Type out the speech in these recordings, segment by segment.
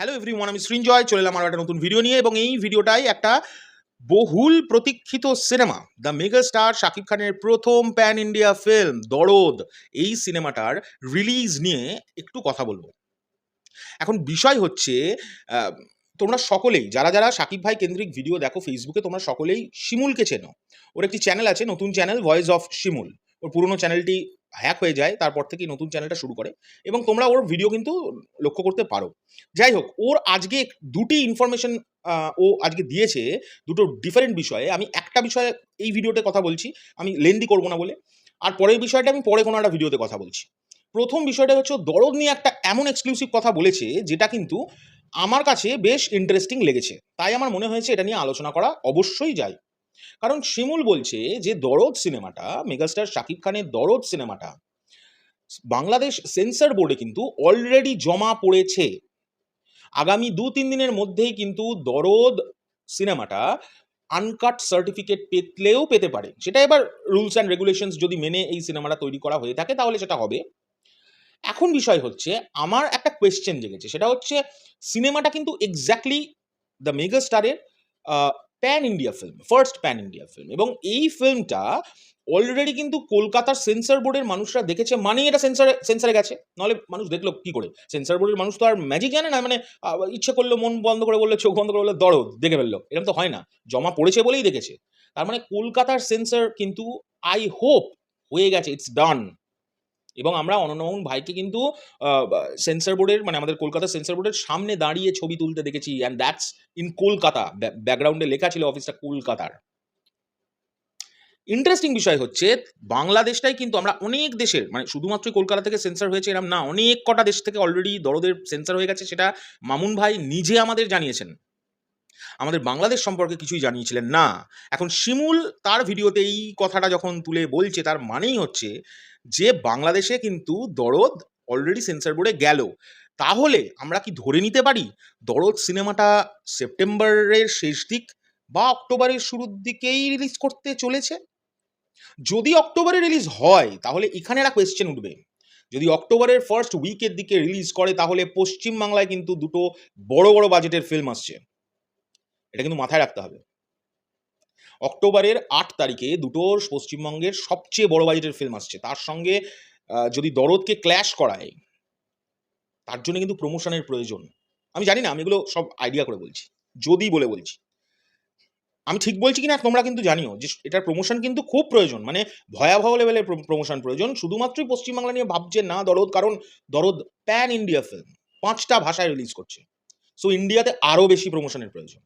Hello everyone আমি সৃঞ্জয়, চলে এলাম আরও একটা নতুন ভিডিও নিয়ে এবং এই ভিডিওটাই একটা বহুল প্রতীক্ষিত cinema the mega star Shakib খানের প্রথম প্যান ইন্ডিয়া ফিল্ম দরদ। এই সিনেমাটার রিলিজ নিয়ে একটু কথা বলব। এখন বিষয় হচ্ছে তোমরা সকলেই, যারা যারা শাকিব ভাই কেন্দ্রিক ভিডিও দেখো ফেসবুকে তোমরা সকলেই শিমুলকে চেনো। ওর একটি চ্যানেল আছে, নতুন চ্যানেল ভয়েস অফ শিমুল ওর পুরনো চ্যানেলটি হ্যাক হয়ে যায়, তারপর থেকে নতুন চ্যানেলটা শুরু করে এবং তোমরা ওর ভিডিও কিন্তু লক্ষ্য করতে পারো। যাই হোক, ওর আজকে দুটি ইনফরমেশন ও আজকে দিয়েছে দুটো ডিফারেন্ট বিষয়ে। আমি একটা বিষয়ে এই ভিডিওতে কথা বলছি, আমি লেন্দি করব না বলে। আর পরের বিষয়টা আমি পরে কোনো একটা ভিডিওতে কথা বলছি। প্রথম বিষয়টা হচ্ছে, দরদ নিয়ে একটা এমন এক্সক্লুসিভ কথা বলেছে, যেটা কিন্তু আমার কাছে বেশ ইন্টারেস্টিং লেগেছে। তাই আমার মনে হয়েছে এটা নিয়ে আলোচনা করা অবশ্যই যায়। কারণ শিমুল বলছে যে দরদ সিনেমাটা, মেগাস্টার শাকিব খানের দরদ সিনেমাটা, বাংলাদেশ সেন্সর বোর্ডে কিন্তু অলরেডি জমা পড়েছে। আগামী দু তিন দিনের মধ্যেই কিন্তু দরদ সিনেমাটা আনকাট সার্টিফিকেট পেতলেও পেতে পারে। সেটা এবার রুলস অ্যান্ড রেগুলেশনস যদি মেনে এই সিনেমাটা তৈরি করা হয়ে থাকে, তাহলে সেটা হবে। এখন বিষয় হচ্ছে, আমার একটা কোয়েশ্চেন জেগেছে, সেটা হচ্ছে, সিনেমাটা কিন্তু এক্স্যাক্টলি দ্য মেগা স্টারের pan India film first pan India film এবং এই ফিল্মটা অলরেডি কিন্তু কলকাতার সেন্সর বোর্ডের মানুষরা দেখেছে মানেই এটা সেন্সারে সেন্সারে গেছে। নাহলে মানুষ দেখল কি করে? সেন্সর বোর্ডের মানুষ তো আর ম্যাজিক জানে না মানে ইচ্ছে করল মন বন্ধ করে বলল, চোখ বন্ধ করে বলল দরদ দেখে ফেলল। এরকম তো হয় না। জমা পড়েছে বলেই দেখেছে। তার মানে কলকাতার সেন্সর কিন্তু আই হোপ হয়ে গেছে ইটস ডান এবং আমরা অনন্যমোহন ভাইকে কিন্তু সেন্সর বোর্ডের মানে আমাদের কলকাতা সেন্সর বোর্ডের সামনে দাঁড়িয়ে ছবি তুলতে দেখেছি অ্যান্ড দ্যাটস ইন কলকাতা ব্যাকগ্রাউন্ডে লেখা ছিল অফিসটা কলকাতার। ইন্টারেস্টিং বিষয় হচ্ছে, বাংলাদেশটাই কিন্তু আমরা অনেক দেশের মানে শুধুমাত্র কলকাতা থেকে সেন্সার হয়েছে এরম না, অনেক কটা দেশ থেকে অলরেডি দরদের সেন্সার হয়ে গেছে, সেটা মামুন ভাই নিজে আমাদের জানিয়েছেন। আমাদের বাংলাদেশ সম্পর্কে কিছুই জানিয়েছিলেন না। এখন শিমুল তার ভিডিওতে এই কথাটা যখন তুলে বলছে, তার মানেই হচ্ছে যে বাংলাদেশে কিন্তু দরদ অলরেডি সেন্সর বোর্ডে গেল, তাহলে আমরা কি ধরে নিতে পারি? দরদ সিনেমাটা সেপ্টেম্বরের শেষ দিক বা অক্টোবরের শুরুর দিকেই রিলিজ করতে চলেছে? যদি অক্টোবরে রিলিজ হয়, তাহলে এখানে একটা কোয়েশ্চেন উঠবে। যদি অক্টোবরের ফার্স্ট উইকের দিকে রিলিজ করে, তাহলে পশ্চিম বাংলায় কিন্তু দুটো বড় বড় বাজেটের ফিল্ম আসছে। এটা কিন্তু মাথায় রাখতে হবে। অক্টোবরের আট তারিখে দুটো পশ্চিমবঙ্গের সবচেয়ে বড় বাজেটের ফিল্ম আসছে। তার সঙ্গে যদি দরদকে ক্ল্যাশ করায়, তার জন্য কিন্তু প্রমোশনের প্রয়োজন। আমি জানি না, আমি এগুলো সব আইডিয়া করে বলছি। যদি বলে বলছি। আমি ঠিক বলছি কিনা তোমরা কিন্তু জানিও যে এটার প্রমোশন কিন্তু খুব প্রয়োজন। মানে ভয়াবহ লেভেলের প্রমোশন প্রয়োজন। শুধুমাত্রই পশ্চিমবাংলা নিয়ে ভাবছে না দরদ, কারণ দরদ প্যান ইন্ডিয়া ফিল্ম পাঁচটা ভাষায় রিলিজ করছে। সো ইন্ডিয়াতে আরও বেশি প্রমোশনের প্রয়োজন।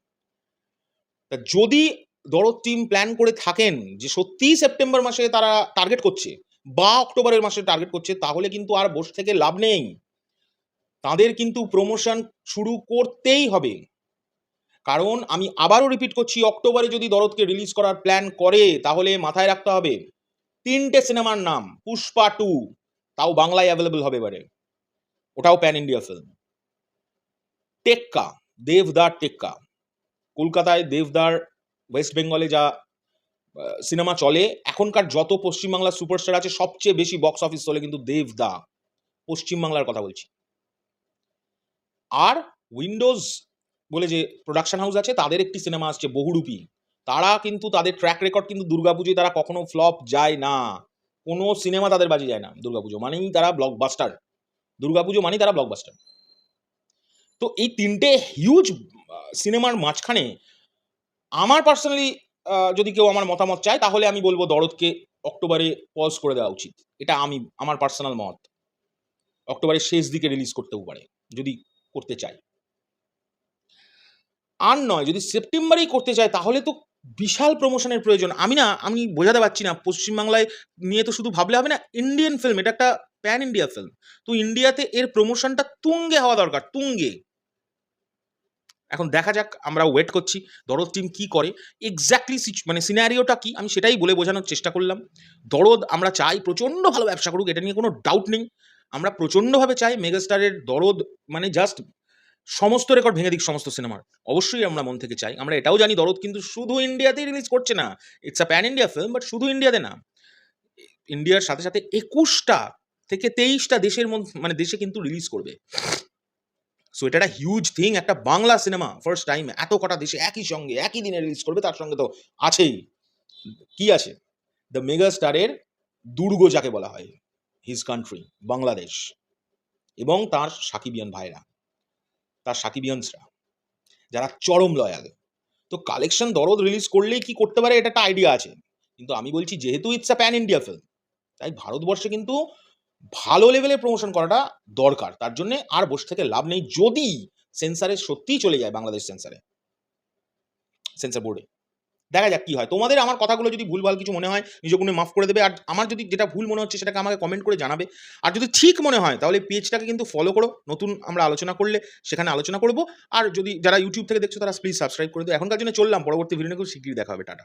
তা যদি দরদ টিম প্ল্যান করে থাকেন যে সত্যিই সেপ্টেম্বর মাসে তারা টার্গেট করছে বা অক্টোবরের মাসে টার্গেট করছে, তাহলে কিন্তু আর বসে থেকে লাভ নেই। তাদের কিন্তু প্রমোশন শুরু করতেই হবে। কারণ আমি আবারও রিপিট করছি অক্টোবরে যদি দরদকে রিলিজ করার প্ল্যান করে, তাহলে মাথায় রাখতে হবে। তিনটে সিনেমার নাম, পুষ্পা টু তাও বাংলায় অ্যাভেলেবল হবে এবারে। ওটাও প্যান ইন্ডিয়া ফিল্ম টেক্কা, দেবদার টেক্কা। কলকাতায় দেবদার ওয়েস্ট বেঙ্গলে যা সিনেমা চলে, এখনকার যত পশ্চিমবাংলার সুপারস্টার আছে, সবচেয়ে বেশি বক্স অফিস চলে কিন্তু দেব দেবদা পশ্চিমবাংলার কথা বলছি। আর উইন্ডোজ বলে যে প্রোডাকশন হাউস আছে, তাদের একটি সিনেমা আসছে, বহুরূপী। তারা কিন্তু তাদের ট্র্যাক রেকর্ড কিন্তু দুর্গাপুজোয় তারা কখনো ফ্লপ যায় না। কোনো সিনেমা তাদের বাজে যায় না, দুর্গাপুজো মানেই তারা ব্লকবাস্টার দুর্গাপুজো মানেই তারা ব্লকবাস্টার তো এই তিনটে হিউজ সিনেমার মাঝখানে আমার পার্সোনালি যদি কেউ আমার মতামত চায়, তাহলে আমি বলব দরদকে অক্টোবরে পজ করে দেওয়া উচিত। এটা আমি, আমার পার্সোনাল মত। অক্টোবরের শেষ দিকে রিলিজ করতেও পারে, যদি করতে চায়। আর নয়, যদি সেপ্টেম্বরেই করতে চায়, তাহলে তো বিশাল প্রমোশনের প্রয়োজন। আমি না, আমি বোঝাতে পারছি না, পশ্চিমবাংলায় নিয়ে তো শুধু ভাবলে হবে না ইন্ডিয়ান ফিল্ম এটা একটা প্যান ইন্ডিয়া ফিল্ম তো ইন্ডিয়াতে এর প্রমোশনটা তুঙ্গে হওয়া দরকার, তুঙ্গে। এখন দেখা যাক আমরা ওয়েট করছি, দরদ টিম কি করে। এক্স্যাক্টলি মানে সিনারিওটা কি? আমি সেটাই বলে বোঝানোর চেষ্টা করলাম। দরদ আমরা চাই প্রচণ্ড ভালো ব্যবসা করুক, এটা নিয়ে কোনো ডাউট নেই। আমরা প্রচণ্ডভাবে চাই মেগাস্টারের দরদ মানে জাস্ট সমস্ত রেকর্ড ভেঙে দিক সমস্ত সিনেমার অবশ্যই আমরা মন থেকে চাই। আমরা এটাও জানি দরদ কিন্তু শুধু ইন্ডিয়াতেই রিলিজ করছে না। It's a pan India film but শুধু ইন্ডিয়াতে না। ইন্ডিয়ার সাথে সাথে একুশটা থেকে তেইশটা দেশের মধ্যে মানে দেশে কিন্তু রিলিজ করবে। সো এটা একটা হিউজ থিং একটা বাংলা সিনেমা ফার্স্ট টাইম এত কটা দেশে একই সঙ্গে, একই দিনে রিলিজ করবে, তার সঙ্গে তো আছেই। কি আছে? দ্য মেগা স্টারের দুর্গ যাকে বলা হয় হিজ কান্ট্রি বাংলাদেশ। এবং তার সাকিবিয়ান ভাইরা, তার সাকিবিয়ানসরা, যারা চরম লয়াল তো কালেকশন দরদ রিলিজ করলেই কি করতে পারে, এটা একটা আইডিয়া আছে। কিন্তু আমি বলছি, যেহেতু it's a pan India film তাই ভারতবর্ষে কিন্তু ভালো লেভেলের প্রমোশন করাটা দরকার। তার জন্য আর বসে থেকে লাভ নেই যদি সেন্সারে সত্যিই চলে যায় বাংলাদেশ সেন্সারে সেন্সার বোর্ডে দেখা যাক কি হয়। তোমাদের আমার কথাগুলো যদি ভুলভাল কিছু মনে হয় নিজগুণে মাফ করে দেবে। আর আমার যদি যেটা ভুল মনে হচ্ছে সেটাকে আমাকে কমেন্ট করে জানাবে। আর যদি ঠিক মনে হয়, তাহলে পেজটাকে কিন্তু ফলো করো। নতুন আমরা আলোচনা করলে সেখানে আলোচনা করব। আর যদি যারা ইউটিউব থেকে দেখছ, তারা প্লিজ সাবস্ক্রাইব করে দিও। এখনকার জন্য চললাম। পরবর্তী ভিডিও খুব শীঘ্রই দেখা হবে। টাটা।